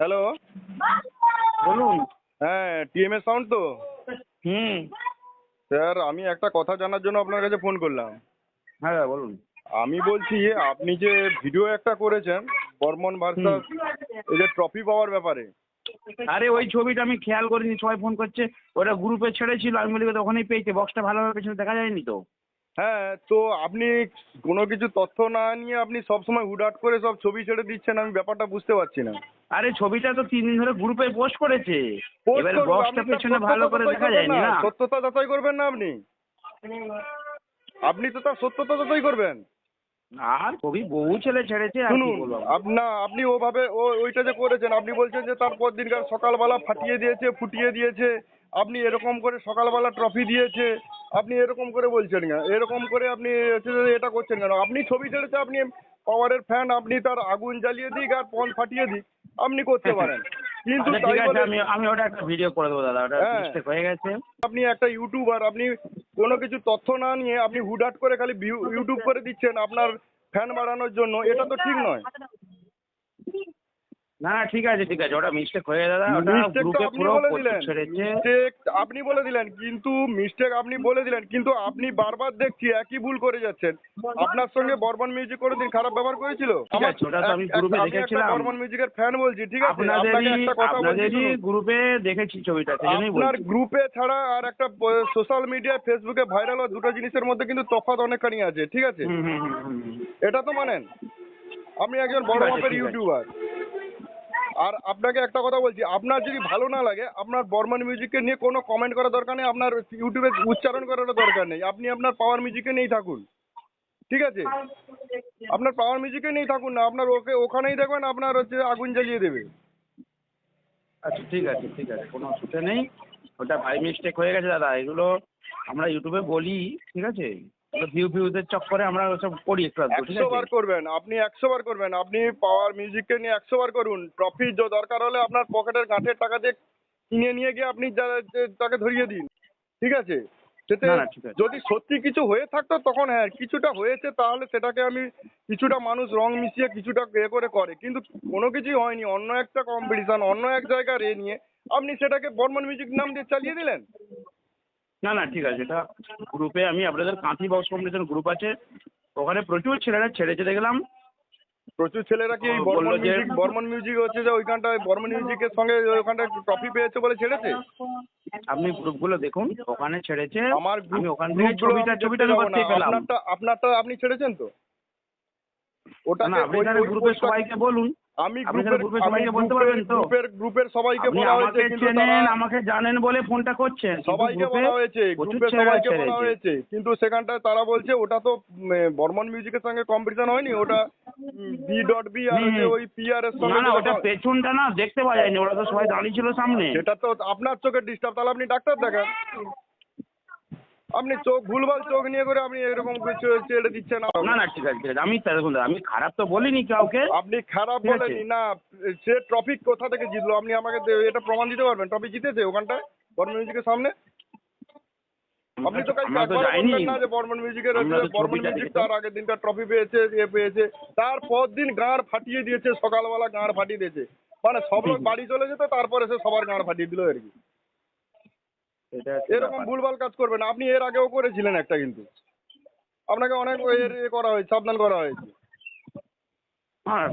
Hello? বলুন। হ্যাঁ TMA sound তো? হুম। স্যার আমি একটা কথা জানার জন্য আপনার কাছে ফোন করলাম। হ্যাঁ বলুন। আমি বলছি আপনি যে ভিডিও একটা করেছেন বর্মন ভার্সাস এই যে ট্রফি পাওয়ার ব্যাপারে। আরে ওই ছবিটা আমি খেয়াল করিনি সবাই ফোন করছে। ওটা গ্রুপে ছেড়েছিল আমি বলি তো ওখানেই পেয়েছে বক্সটা ভালোভাবে পেছনে দেখা যায়নি তো? হ্যাঁ তো আপনি কোনো কিছু তথ্য না নিয়ে আপনি সবসময় হুডাট করে সব ছবি ছেড়ে দিচ্ছেন আমি ব্যাপারটা বুঝতে পারছি না। আরে ছবিটা তো তিন দিন ধরে গ্রুপে পোস্ট করেছে। এবার বক্সটা পেছনে ভালো করে দেখা যায়নি না। সত্যতা যাচাই করবেন না আপনি? আপনি তো তার সত্যতা যাচাই করবেন। আর ছবি বহু ছেলে ছেড়েছে শুনুন না আপনি ওভাবে ওইটা যে করেছেন আপনি বলছেন যে তারপর দিনকার সকালবেলা ফাটিয়ে দিয়েছে ফুটিয়ে দিয়েছে আপনি এরকম করে সকালবেলা ট্রফি দিয়েছে আপনি এরকম করে বলছেন কেন? এরকম করে আপনি এটা করছেন কেন? আপনি ছবি ছেড়েছে আপনি পাওয়ারের ফ্যান আপনি তার আগুন জ্বালিয়ে দিক আর পন ফাটিয়ে দিক আপনি করতে পারেন। কিন্তু আচ্ছা ঠিক আছে আমি আমি ওটা একটা ভিডিও করে দেবো দাদা ওটা হ্যাঁ। মিস্টেক হয়ে গেছে। আপনি একটা ইউটিউবার আপনি কোনো কিছু তথ্য না নিয়ে আপনি হুডাট করে খালি ইউটিউব করে দিচ্ছেন আপনার ফ্যান বাড়ানোর জন্য এটা তো ঠিক নয়। না না ঠিক আছে ঠিক আছে ওটা মিস্টেক হয়ে দাদা ওটা গ্রুপে পুরো মিস্টেক আপনি বলে দিলেন কিন্তু মিস্টেক আপনি বলে দিলেন কিন্তু আপনি বারবার দেখছি একই ভুল করে যাচ্ছেন। আপনার সঙ্গে বর্মন মিউজিক কোনোদিন খারাপ ব্যবহার করেছিল? ওটা তো আমি গ্রুপে আমি দেখেছিলাম। বর্মন মিউজিকের ফ্যান বলছি ঠিক আছে? আপনাকে একটা কথা বলছি গ্রুপে দেখেছি ছবিটা সেই জন্যই আপনার গ্রুপে ছাড়া আর একটা সোশ্যাল মিডিয়ায় ফেসবুকে ভাইরাল হওয়া দুটো জিনিসের মধ্যে কিন্তু তফাৎ অনেকখানি আছে ঠিক আছে। এটা তো মানেন। আপনি একজন বড় মাপের ইউটিউবার আর আপনাকে একটা কথা বলছি, আপনার যদি ভালো না লাগে, আপনার বর্মন মিউজিককে নিয়ে কোনো কমেন্ট করার দরকার নেই, আপনার ইউটিউবে উচ্চারণ করার দরকার নেই, আপনি আপনার পাওয়ার মিউজিকে নিয়েই থাকুন, ঠিক আছে? আপনার পাওয়ার মিউজিকে নিয়েই থাকুন না, আপনার ওকে, ওখানেই দেখবেন আপনার হচ্ছে আগুন জ্বালিয়ে দেবে। আচ্ছা ঠিক আছে ঠিক আছে, কোনো অসুবিধা নেই। ওটা ভাই মিস্টেক হয়ে গেছে, দাদা, এগুলো আমরা ইউটিউবে বলি, ঠিক আছে? ভিউ ভিউদের চক্করে আমরা ওসব করি একটু একশো বার করবেন আপনি একশো বার করবেন আপনি পাওয়ার মিউজিককে নিয়ে একশো বার করুন ট্রফি দরকার হলে আপনার পকেটের গাঁঠের টাকা দিয়ে কিনে নিয়ে গিয়ে আপনি তাকে ধরিয়ে দিন ঠিক আছে? সেতে। যদি সত্যি কিছু হয়ে থাকতো তখন হ্যাঁ কিছুটা হয়েছে তাহলে সেটাকে আমি কিছুটা মানুষ রং মিশিয়ে কিছুটা এ করে করে কিন্তু কোনো কিছুই হয়নি অন্য একটা কম্পিটিশন অন্য এক জায়গার এ নিয়ে আপনি সেটাকে বর্মন মিউজিক নাম দিয়ে চালিয়ে দিলেন? না না ঠিক আছে এটা গ্রুপে আমি আপনাদের কাঁথি বক্স কম্পিটিশন গ্রুপ আছে ওখানে প্রচুর ছেলেরা ছেড়ে ছেড়েছে দেখলাম প্রচুর ছেলেরা কি বর্মন বলল যে- মিউজিক বর্মন মিউজিক হচ্ছে যে ওইখানটায় বর্মন মিউজিকের সঙ্গে ওইখানটায় ট্রফি পেয়েছে বলে ছেড়েছে? আপনি গ্রুপগুলো দেখুন ওখানে ছেড়েছে আমার আমি ওখান থেকে ছবিটা ছবিটা করতেই পেলাম। আপনারটা আপনারটা আপনি ছেড়েছেন তো? ওটা না আপনি গ্রুপের সবাইকে বলুন। আমি গ্রুপের গ্রুপের সবাইকে বলতে পারবেন তো? গ্রুপের গ্রুপের সবাইকে বলা হয়েছে কিন্তু চেনেন আমাকে জানেন বলে ফোনটা করছেন সবাইকে বলা হয়েছে গ্রুপের সবাইকে বলা হয়েছে কিন্তু সেখানটায় তারা বলছে ওটা তো বর্মন মিউজিকের সঙ্গে কম্পিটিশন হয়নি ওটা বি ডট বি আর। ওই পি আর এর না সঙ্গে না ওটা পেছনটা না দেখতে পাওয়া যায়নি ওরা তো সবাই দাঁড়িয়ে ছিল সামনে সেটা তো আপনার চোখের ডিস্টার্ব তাহলে আপনি ডাক্তার দেখান আপনি চোখ ভুলভাল চোখ নিয়ে করে আপনি এরকম কিছু ছেড়ে দিচ্ছেন না। না ঠিক আছে ঠিক আছে। আমি দেখুন আমি খারাপ তো বলিনি কাউকে। আপনি খারাপ বলেনি না সে ট্রফি কোথা থেকে জিতলো? আপনি আমাকে এটা প্রমাণ দিতে পারবেন? ট্রফি জিতেছে ওখানটায়? বর্মন মিউজিকের সামনে? আপনি তো কালকে বললেন না যে বর্মন মিউজিকের বর্মন মিউজিক তার আগের দিনটা ট্রফি পেয়েছে ইয়ে পেয়েছে। তারপর দিন গাঁড় ফাটিয়ে দিয়েছে সকালবেলা গাঁড় ফাটিয়ে দিয়েছে। মানে সব লোক বাড়ি চলে যেত তারপরে সে সবার গাঁড় ফাটিয়ে দিল আর কি। এরকম ভুলভাল কাজ করবেন আপনি এর আগেও করেছিলেন একটা কিন্তু। আপনাকে অনেক এর করা হয়েছে সাবধান করা হয়েছে। হ্যাঁ